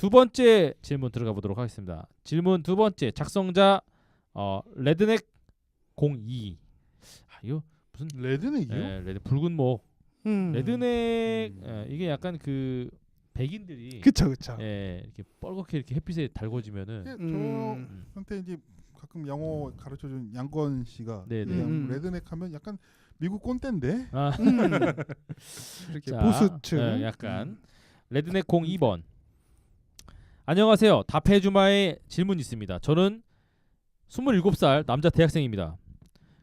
두 번째 질문 들어가 보도록 하겠습니다. 질문 두 번째 작성자 어, 레드넥 02. 아 이거 무슨 레드넥이요? 예, 레드 붉은 목 음. 레드넥 음. 예, 이게 약간 그 백인들이 그쵸 그쵸. 예, 이렇게 뻘겋게 이렇게 햇빛에 달궈지면은 예, 음. 저 한테 이제 가끔 영어 가르쳐 준 양건 씨가 네, 네. 음. 레드넥 하면 약간 미국 꼰대인데 아, 음. 이렇게 자, 보수층. 예, 약간 레드넥 02번. 안녕하세요. 답해주마의 질문 있습니다. 저는 27살 남자 대학생입니다.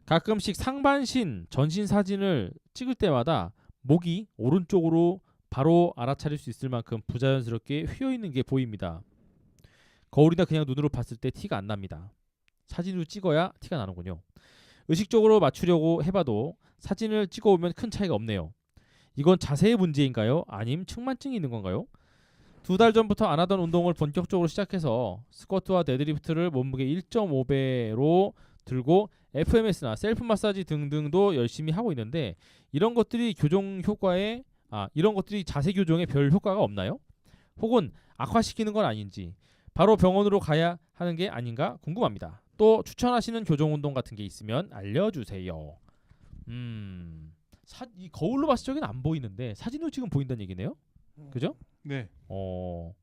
가끔씩 상반신 전신 사진을 찍을 때마다 목이 오른쪽으로 바로 알아차릴 수 있을 만큼 부자연스럽게 휘어 있는 게 보입니다. 거울이나 그냥 눈으로 봤을 때 티가 안 납니다. 사진으로 찍어야 티가 나는군요. 의식적으로 맞추려고 해봐도 사진을 찍어오면 큰 차이가 없네요. 이건 자세의 문제인가요? 아님 측만증이 있는 건가요? 두 달 전부터 안 하던 운동을 본격적으로 시작해서 스쿼트와 데드리프트를 몸무게 1.5배로 들고 FMS나 셀프 마사지 등등도 열심히 하고 있는데 이런 것들이 교정 효과에 아 이런 것들이 자세 교정에 별 효과가 없나요? 혹은 악화시키는 건 아닌지 바로 병원으로 가야 하는 게 아닌가 궁금합니다. 또 추천하시는 교정 운동 같은 게 있으면 알려주세요. 음, 사, 이 거울로 봤을 적엔 안 보이는데 사진으로 지금 보인다는 얘기네요. 그죠? 네. 어,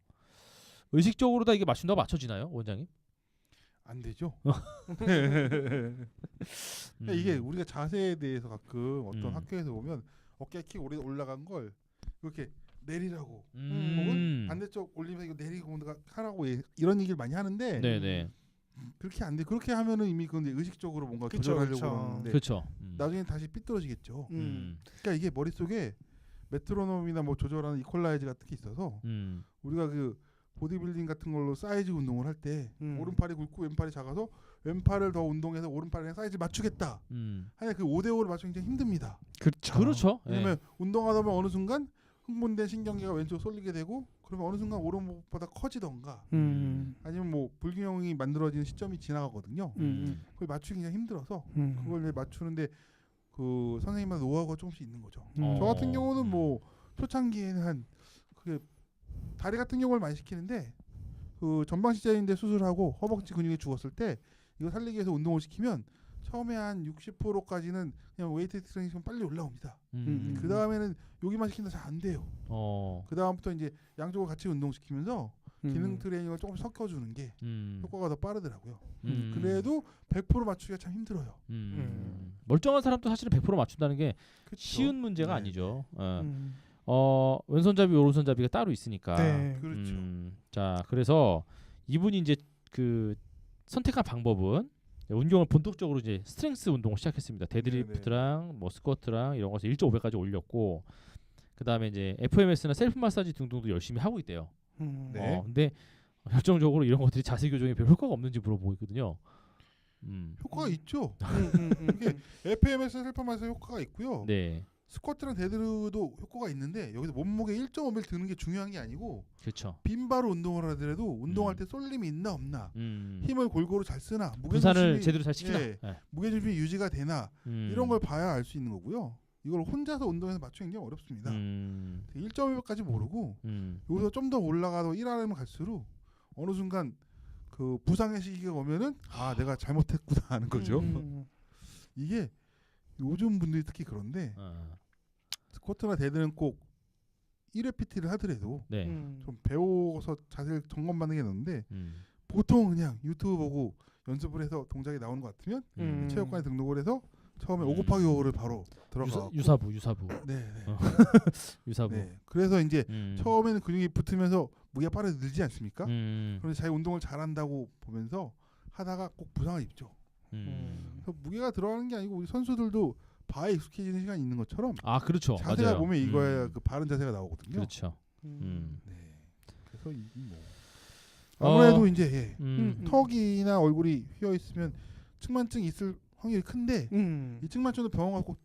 의식적으로 다 이게 맞춘다고 맞춰지나요, 원장님? 안 되죠. 음. 그러니까 이게 우리가 자세에 대해서 가끔 어떤 음. 학교에서 보면 어깨 키 오래 올라간 걸 이렇게 내리라고 음. 혹은 반대쪽 올리면서 이거 내리고 내가 하라고 예- 이런 얘기를 많이 하는데 네네, 그렇게 안 돼. 그렇게 하면은 이미 그건 이제 의식적으로 뭔가 그쵸. 그러는데 그렇죠. 음. 나중에 다시 삐뚤어지겠죠. 음. 음. 그러니까 이게 머릿속에 메트로놈이나 뭐 조절하는 이퀄라이즈 같은 게 있어서 음. 우리가 그 보디빌딩 같은 걸로 사이즈 운동을 할때 음. 오른팔이 굵고 왼팔이 작아서 왼팔을 더 운동해서 오른팔이랑 사이즈 맞추겠다. 음. 하여 그 5대 5를 맞추기 굉장히 힘듭니다. 그렇죠. 그렇죠. 예. 왜냐면 운동하다 보면 어느 순간 흥분된 신경계가 왼쪽 쏠리게 되고 그러면 어느 순간 오른목보다 커지던가 음. 아니면 뭐 불균형이 만들어지는 시점이 지나가거든요. 음. 그걸 맞추기 굉장히 힘들어서 음. 그걸 맞추는데 그 선생님마다 노하우가 조금씩 있는 거죠. 음. 저 같은 어. 경우는 뭐 초창기에는 한 그게 다리 같은 경우를 많이 시키는데 그 전방 시자인대 수술하고 허벅지 근육이 죽었을 때 이거 살리기 위해서 운동을 시키면 처음에 한 60%까지는 그냥 웨이트 트레이닝 빨리 올라옵니다. 음. 그 다음에는 여기만 시킨다 잘 안 돼요. 어. 그 다음부터 이제 양쪽을 같이 운동시키면서 음. 기능 트레이닝을 조금 섞어주는 게 음. 효과가 더 빠르더라고요. 음. 그래도 100% 맞추기가 참 힘들어요. 음. 멀쩡한 사람도 사실은 100% 맞춘다는 게 그쵸? 쉬운 문제가 네. 아니죠. 어. 음. 어, 왼손잡이 오른손잡이가 따로 있으니까. 네. 그렇죠. 음, 자, 그래서 이분이 이제 그 선택한 방법은 운동을 본격적으로 이제 스트렝스 운동을 시작했습니다. 데드리프트랑 뭐 스쿼트랑 이런 것을 1.5배까지 올렸고 그다음에 이제 FMS나 셀프 마사지 등등도 열심히 하고 있대요. 음. 네. 어, 근데 결정적으로 이런 것들이 자세 교정에 별 효과가 없는지 물어보거든요. 음. 효과가 있죠. 음, 음, 음, 음. FMS 셀퍼마스 효과가 있고요. 네. 스쿼트랑 데드도 효과가 있는데 여기서 몸무게 1.5배를 드는 게 중요한 게 아니고 그렇죠. 빈바로 운동을 하더라도 운동할 음. 때 쏠림이 있나 없나 음. 힘을 골고루 잘 쓰나 무게중심이 제대로 잘 시키나. 예, 예. 무게중심이 유지가 되나 음. 이런 걸 봐야 알 수 있는 거고요. 이걸 혼자서 운동해서 맞추는 게 어렵습니다. 음. 1.5배까지 모르고 음. 여기서 좀 더 올라가도 1RM을 갈수록 어느 순간 그 부상의 시기가 오면은 아 내가 잘못했구나 하는 거죠. 음. 이게 요즘 분들이 특히 그런데 어. 스쿼트나 데드는 꼭 1회 PT를 하더라도 네. 음. 좀 배워서 자세를 점검받는 게 나는데 음. 보통 그냥 유튜브 보고 연습을 해서 동작이 나오는 것 같으면 음. 체육관에 등록을 해서 처음에 음. 5 곱하기 5를 바로 유사, 들어가 유사 부 유사부 네, 네. 어. 유사부. 네. 그래서 이제 음. 처음에는 근육이 붙으면서 무게가 빠르게 늘지 않습니까? 음. 그런데 자기 운동을 잘한다고 보면서 하다가 꼭 부상을 입죠. 음. 그래서 무게가 들어가는 게 아니고 우리 선수들도 바에 익숙해지는 시간이 있는 것처럼 아 그렇죠. 자세가 맞아요. 보면 이거에 음. 그 바른 자세가 나오거든요. 그렇죠. 음. 네. 그래서 이 뭐. 어. 아무래도 이제 예. 음. 음. 턱이나 얼굴이 휘어 있으면 측만증이 있을 확률이 큰데 음. 이 측만증도 병원 가고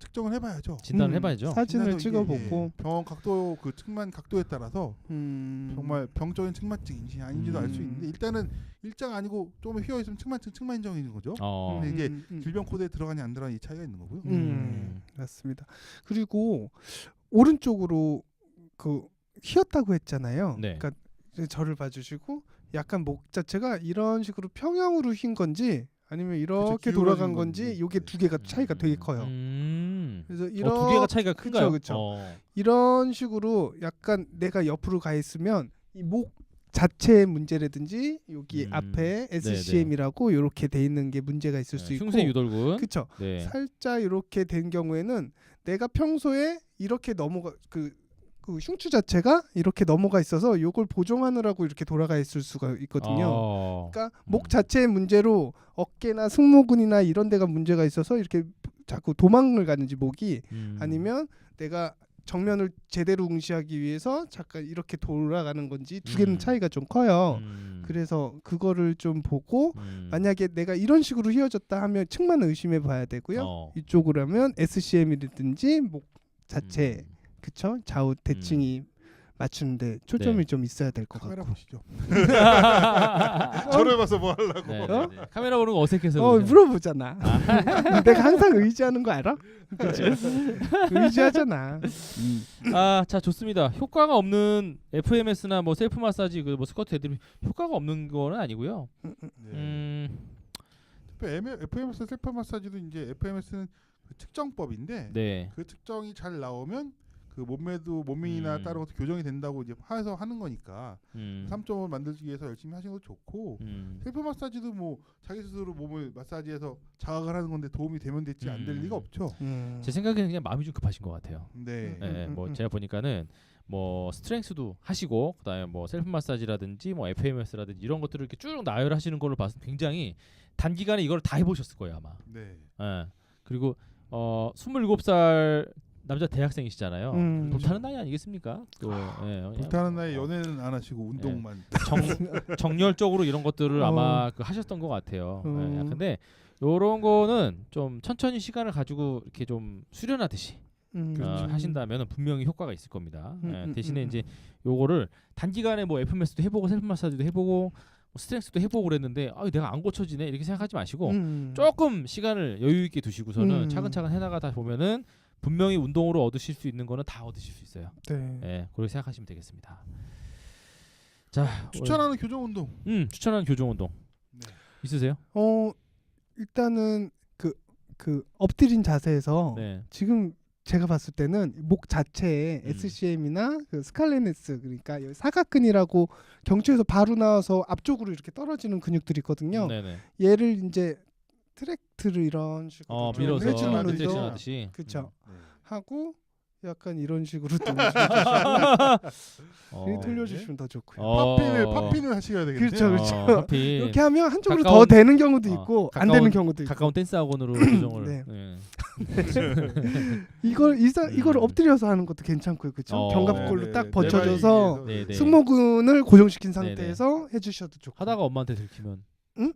측정을 해봐야죠. 진단을 음. 해봐야죠. 사진을 찍어보고 예, 병원 각도 그 측만 각도에 따라서 음. 정말 병적인 측만증인지 아닌지도 알수 음. 있는데 일단은 일자가 아니고 조금 휘어 있으면 측만증 측만인정인 거죠. 어. 근데 이게 음, 음. 질병 코드에 들어가냐 안 들어가냐 이 차이가 있는 거고요. 음. 음. 맞습니다. 그리고 오른쪽으로 그 휘었다고 했잖아요. 네. 그러니까 저를 봐주시고 약간 목 자체가 이런 식으로 평형으로 휜 건지 아니면 이렇게 돌아간 건지. 네. 두 개가 차이가 되게 커요. 음. 그래서 어, 이런 두 개가 차이가 큰가요? 그쵸. 어. 이런 식으로 약간 내가 옆으로 가 있으면 이 목 자체의 문제라든지 여기 음. 앞에 SCM이라고 이렇게 돼 있는 게 문제가 있을 수 네, 있고 흉쇄 유돌근. 그쵸 네. 살짝 이렇게 된 경우에는 내가 평소에 이렇게 넘어가 그, 그 흉추 자체가 이렇게 넘어가 있어서 요걸 보정하느라고 이렇게 돌아가 있을 수가 있거든요. 어. 그러니까 음. 목 자체의 문제로 어깨나 승모근이나 이런 데가 문제가 있어서 이렇게 자꾸 도망을 가는지 목이 음. 아니면 내가 정면을 제대로 응시하기 위해서 잠깐 이렇게 돌아가는 건지 두 개는 음. 차이가 좀 커요. 음. 그래서 그거를 좀 보고 음. 만약에 내가 이런 식으로 휘어졌다 하면 측만 의심해 봐야 되고요. 어. 이쪽으로 하면 SCM이라든지 목 자체 음. 그쵸 좌우 대칭이 맞추는데 초점이 네. 좀 있어야 될 것 카메라 같고. 보시죠. 저를 봐서 뭐 하려고. 네, 네, 어? 네. 카메라 보는 거 어색해서. 어. 물어보잖아. 내가 항상 의지하는 거 알아? 그치? 의지하잖아. 아, 자 좋습니다. 효과가 없는 FMS나 뭐 셀프 마사지 그 뭐 스쿼트 애들이 효과가 없는 거는 아니고요. 네. 음, FMS 셀프 마사지도 이제 FMS는 그 측정법인데 네. 그 측정이 잘 나오면 그 몸매도 몸이나 음. 다른 것도 교정이 된다고 이제 해서 하는 거니까 음. 3점을 만들기 위해서 열심히 하시는 것도 좋고 음. 셀프 마사지도 뭐 자기 스스로 몸을 마사지해서 자극을 하는 건데 도움이 되면 됐지 안될 음. 리가 없죠. 음. 제 생각에는 그냥 마음이 좀 급하신 것 같아요. 네. 예, 음, 뭐 음, 제가 보니까는 뭐 스트렝스도 하시고 그다음에 뭐 셀프 마사지라든지 뭐 FMS라든지 이런 것들을 이렇게 쭉 나열하시는 걸로 봐서 굉장히 단기간에 이걸 다 해보셨을 거예요 아마. 네. 예. 그리고 어 27살 남자 대학생이시잖아요. 음. 불타는 나이 아니겠습니까? 또 예, 불타는 그냥 나이 어, 연애는 안 하시고 운동만. 정, 정열적으로 이런 것들을 어. 아마 그 하셨던 것 같아요. 예, 음. 근데 요런 거는 좀 천천히 시간을 가지고 이렇게 좀 수련하듯이 음. 어, 하신다면 분명히 효과가 있을 겁니다. 음, 예, 음, 대신에 음, 이제 요거를 단기간에 뭐 FMS도 해보고 셀프 마사지도 해보고 뭐 스트렝스도 해보고 그랬는데 아 내가 안 고쳐지네 이렇게 생각하지 마시고 음. 조금 시간을 여유 있게 두시고서는 음. 차근차근 해나가다 보면은 분명히 운동으로 얻으실 수 있는 거는 다 얻으실 수 있어요. 네. 예, 그렇게 생각하시면 되겠습니다. 자, 추천하는 교정 운동. 음 추천하는 교정 운동 네. 있으세요? 어 일단은 그 그 엎드린 자세에서 네. 지금 제가 봤을 때는 목 자체에 음. SCM이나 그 스칼레네스 그러니까 사각근이라고 경추에서 바로 나와서 앞쪽으로 이렇게 떨어지는 근육들이 있거든요. 네네. 얘를 이제 트랙트를 이런 식으로 어좀 밀어서 해주는 리트렉션 운동 네. 하고 약간 이런 식으로 또 어. 돌려주시면 더 좋고요. 어. 팝핀을 팝핀을 하셔야 되겠네요. 그렇죠, 그렇죠. 어, 하필 이렇게 하면 한쪽으로 가까운- 더 되는 경우도 어, 있고 안 가까운- 되는 경우도 있고 가까운 댄스 학원으로 교정을. 네. 예. 이걸 이사 음. 이걸 엎드려서 하는 것도 괜찮고요, 그렇죠? 어. 견갑골로 네, 딱 네, 받쳐줘서 네, 네, 네. 승모근을 고정시킨 네, 네. 상태에서 해주셔도 좋고 하다가 엄마한테 들키면. 응?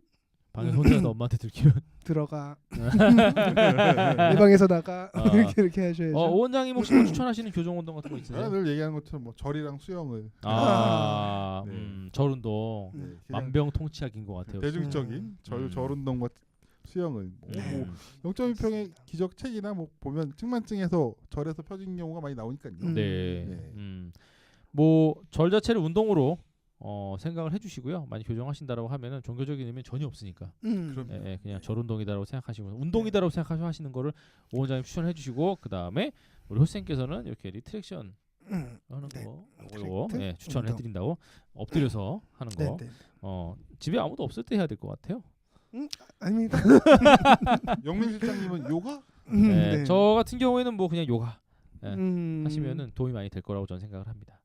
방에서 혼자서 엄마한테 들키면. 들어가 내 방에서 나가 아. 이렇게 이렇게 하셔야죠. 어, 오 원장님 혹시 뭐 추천하시는 교정 운동 같은 거 있으세요? 늘 얘기하는 것처럼 뭐 절이랑 수영을 아, 네. 음, 절 운동. 음. 네, 그냥 만병통치약인 것 같아요. 대중적인 음. 절, 음. 절 운동과 수영을 뭐, 네. 뭐 0.1평의 기적 책이나 뭐 보면 측만증에서 절에서 펴진 경우가 많이 나오니까요. 음. 네. 네. 음. 뭐 절 자체를 운동으로 어, 생각을 해주시고요. 많이 교정하신다라고 하면은 종교적인 의미는 전혀 없으니까 음. 그럼- 예, 예, 그냥 절 운동이다라고 생각하시고 운동이다라고 생각하시고 하시는 거를 오 원장님 추천해주시고 그 다음에 우리 호생께서는 이렇게 리트렉션 음. 하는 네. 거 요거 리트렉트 예, 추천을 운동. 해드린다고 엎드려서 하는 네, 거. 네. 어, 집에 아무도 없을 때 해야 될 것 같아요. 아닙니다. 영민 실장님은 요가? 음, 네, 네. 저 같은 경우에는 뭐 그냥 요가 예, 음. 하시면은 도움이 많이 될 거라고 저는 생각을 합니다.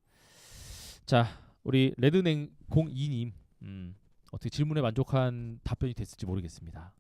자, 우리 레드냉 02님 음, 어떻게 질문에 만족한 답변이 됐을지 모르겠습니다.